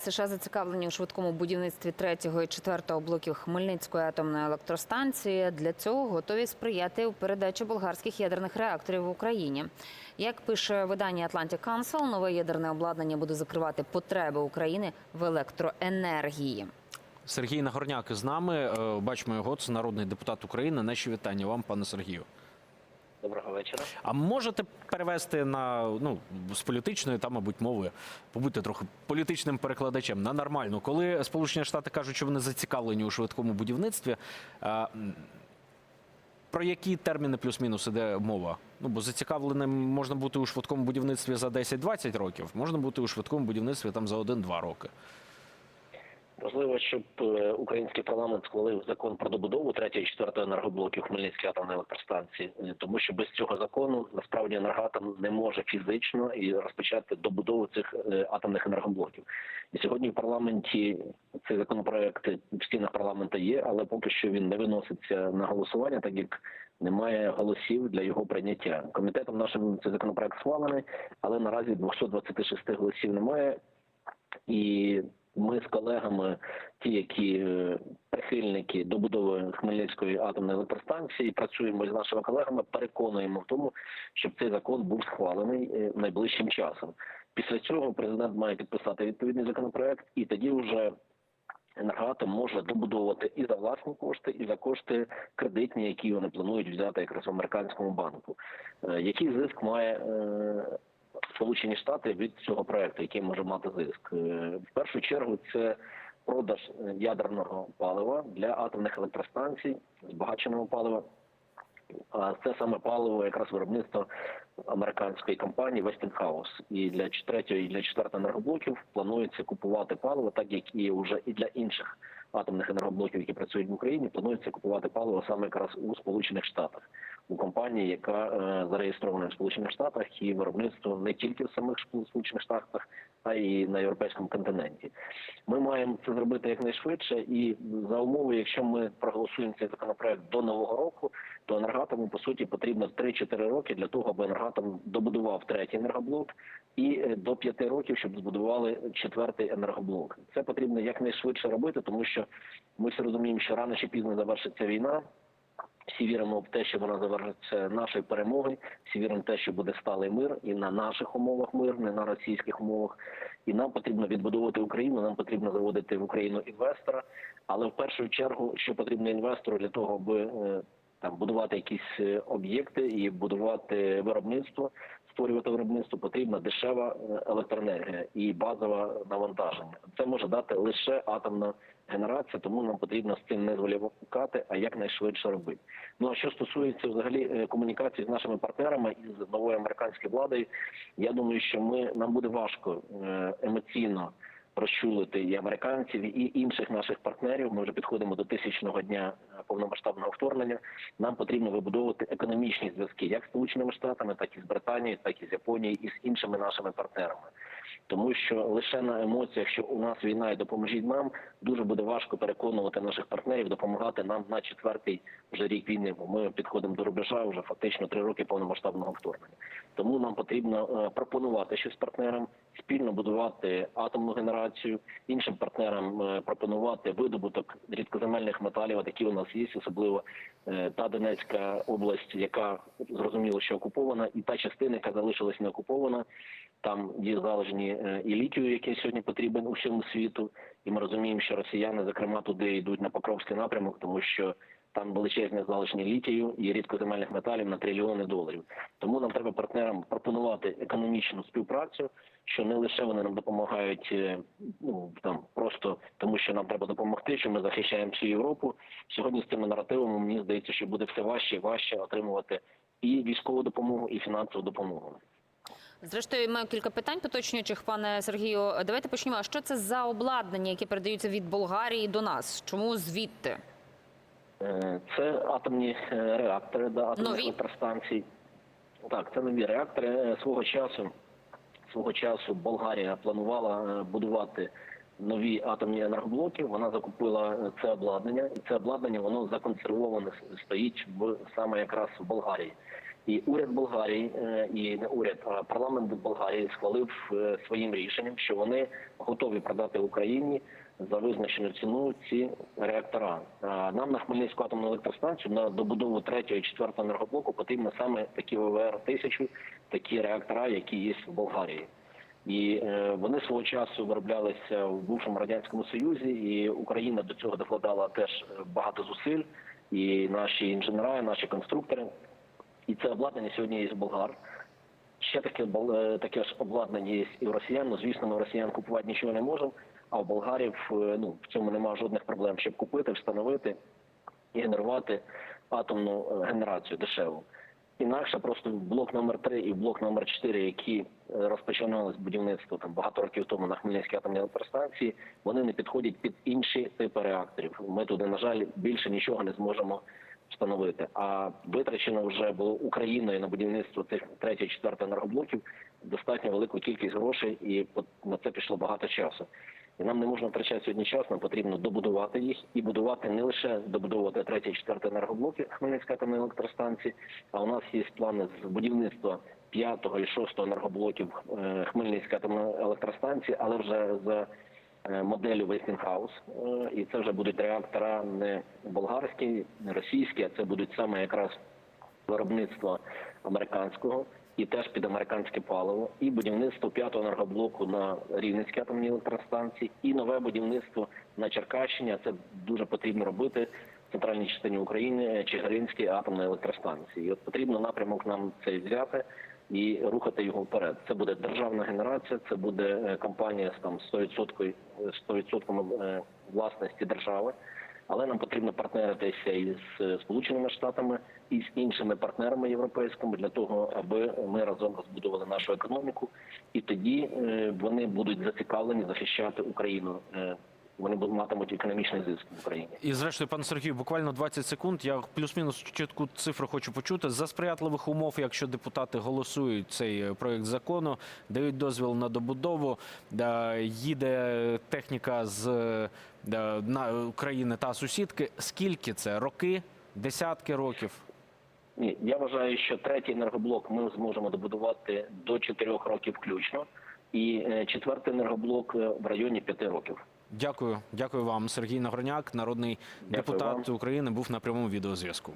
США зацікавлені у швидкому будівництві третього і четвертого блоків Хмельницької атомної електростанції. Для цього готові сприяти у передачі болгарських ядерних реакторів в Україні. Як пише видання Atlantic Council, нове ядерне обладнання буде закривати потреби України в електроенергії. Сергій Нагорняк з нами. Е, Бачимо його. Це народний депутат України. Наші вітання вам, пане Сергію. Доброго вечора. А можете перевести на ну з політичної та, мабуть, мови, побудьте трохи політичним перекладачем на нормальну. Коли Сполучені Штати кажуть, що вони зацікавлені у швидкому будівництві. а, Про які терміни плюс-мінус іде мова? Ну бо зацікавленим можна бути у швидкому будівництві за 10-20 років, можна бути у швидкому будівництві там за 1-2 роки. Важливо, щоб е, український парламент схвалив закон про добудову третього і четвертого енергоблоків Хмельницької атомної електростанції, тому що без цього закону насправді енергоатом не може фізично і розпочати добудову цих е, атомних енергоблоків. І сьогодні в парламенті цей законопроект в стінах парламенту є, але поки що він не виноситься на голосування, так як немає голосів для його прийняття. Комітетом нашим цей законопроект схвалений, але наразі 226 голосів немає. І ми з колегами, ті, які е, прихильники добудови Хмельницької атомної електростанції, працюємо з нашими колегами, переконуємо в тому, щоб цей закон був схвалений е, найближчим часом. Після цього президент має підписати відповідний законопроект, і тоді вже енергоатом може добудовувати і за власні кошти, і за кошти кредитні, які вони планують взяти якраз в американському банку. Е, Який зиск має Сполучені Штати від цього проекту, який може мати зиск? Е, В першу чергу це продаж е, ядерного палива для атомних електростанцій, збагаченого палива. А це саме паливо, якраз виробництво американської компанії Westinghouse. І для третього і для четвертого енергоблоків планується купувати паливо, так як і вже і для інших атомних енергоблоків, які працюють в Україні, планується купувати паливо саме якраз у Сполучених Штатах. У компанії, яка е, зареєстрована в Сполучених Штатах, і виробництво не тільки в самих Сполучених Штатах, а й на європейському континенті. Ми маємо це зробити якнайшвидше, і за умови, якщо ми проголосуємо цей законопроект до нового року, то енергатому по суті потрібно 3-4 роки для того, аби енергатом добудував третій енергоблок, і е, до 5 років, щоб збудували четвертий енергоблок. Це потрібно якнайшвидше робити, тому що ми всі розуміємо, що рано чи пізно завершиться війна. Всі віримо в те, що вона завершиться нашою перемогою. Всі віримо в те, що буде сталий мир і на наших умовах мир, не на російських умовах. І нам потрібно відбудовувати Україну. Нам потрібно заводити в Україну інвестора. Але в першу чергу, що потрібно інвестору для того, аби е, там будувати якісь е, об'єкти і будувати виробництво, створювати виробництво, потрібна дешева е, електроенергія і базове навантаження. Це може дати лише атомна генерація, тому нам потрібно з цим не зволікати, а якнайшвидше робити. Ну а що стосується взагалі е, комунікації з нашими партнерами і з новою американською владою, я думаю, що ми нам буде важко емоційно розчулити і американців, і інших наших партнерів. Ми вже підходимо до тисячного дня е, повномасштабного вторгнення. Нам потрібно вибудовувати економічні зв'язки як з Сполученими Штатами, так і з Британією, так і з Японією, і з іншими нашими партнерами. Тому що лише на емоціях, що у нас війна і допоможіть нам, дуже буде важко переконувати наших партнерів допомагати нам на четвертий вже рік війни. Бо ми підходимо до рубежа вже фактично три роки повномасштабного вторгнення. Тому нам потрібно е, пропонувати щось партнерам, спільно будувати атомну генерацію, іншим партнерам е, пропонувати видобуток рідкоземельних металів, от які у нас є, особливо е, та Донецька область, яка зрозуміло, що окупована, і та частина, яка залишилась не окупована. Там є залежні е, і літію, який сьогодні потрібен усьому світу. І ми розуміємо, що росіяни, зокрема, туди йдуть на Покровський напрямок, тому що там величезні залишні літію і рідкоземельних металів на трильйони доларів. Тому нам треба партнерам пропонувати економічну співпрацю, що не лише вони нам допомагають е, ну там просто тому, що нам треба допомогти, що ми захищаємо всю Європу. Сьогодні з цими наративами мені здається, що буде все важче і важче отримувати і військову допомогу, і фінансову допомогу. Зрештою, маю кілька питань поточнюючих, пане Сергію. Давайте почнемо. А що це за обладнання, яке передаються від Болгарії до нас? Чому звідти? Е, Це атомні е, реактори до атомних Нові? електростанцій. Так, це нові реактори. Е, Свого часу свого часу Болгарія планувала будувати нові атомні енергоблоки. Вона закупила це обладнання, і це обладнання воно законсервоване стоїть в саме якраз в Болгарії. І уряд Болгарії, е, і не уряд, а парламент Болгарії схвалив е, своїм рішенням, що вони готові продати Україні за визначену ціну ці реактора. Нам на Хмельницьку атомну електростанцію на добудову третього і четвертого енергоблоку потрібно саме такі ОВР 1000 такі реактора, які є в Болгарії. І е, вони свого часу вироблялися в бувшому радянському союзі, і Україна до цього докладала теж багато зусиль, і наші інженери, наші конструктори. І це обладнання сьогодні є з болгар. Ще таке е, таке ж обладнання є і у росіян. Ну, звісно, ми росіян купувати нічого не можемо, а у болгарів е, ну в цьому немає жодних проблем, щоб купити, встановити і генерувати атомну е, генерацію дешеву. Інакше просто блок номер 3 і блок номер 4, які розпочиналось будівництво там багато років тому на Хмельницькій атомній електростанції, вони не підходять під інші типи реакторів. Ми туди, на жаль, більше нічого не зможемо встановити. А витрачено вже було Україною на будівництво цих третього, четвертого енергоблоків достатньо велику кількість грошей, і на це пішло багато часу. І нам не можна втрачати сьогодні час, нам потрібно добудувати їх і будувати не лише добудовувати третій, четвертий енергоблоки Хмельницької атомної електростанції, а у нас є плани з будівництва п'ятого і шостого енергоблоків е, Хмельницької атомної електростанції, але вже за е, моделлю Westinghouse. Е, І це вже будуть реактора не болгарські, не російські, а це будуть саме якраз виробництво американського і теж під американське паливо, і будівництво п'ятого енергоблоку на Рівненській атомній електростанції, і нове будівництво на Черкащині. Це дуже потрібно робити центральній частині України Чигиринській атомної електростанції. І от потрібно напрямок нам цей взяти. І рухати його вперед. Це буде державна генерація, це буде е, компанія з там 100%, 100% е, власності держави. Але нам потрібно партнеритися із е, Сполученими Штатами і з іншими партнерами європейськими для того, аби ми разом розбудували нашу економіку, і тоді е, вони будуть зацікавлені захищати Україну. Вони матимуть економічний зиск в Україні. І зрештою, пане Сергію, буквально 20 секунд. Я плюс-мінус чітку цифру хочу почути. За сприятливих умов, якщо депутати голосують цей е, проект закону, дають дозвіл на добудову, їде техніка з на України та сусідки. Скільки це? Роки? Десятки років? Ні, я вважаю, що третій енергоблок ми зможемо добудувати до 4 років включно, і е, четвертий енергоблок е, в районі 5 років. Дякую, дякую вам. Сергій Нагорняк, народний Дякую депутат вам. України, був на прямому відеозв'язку.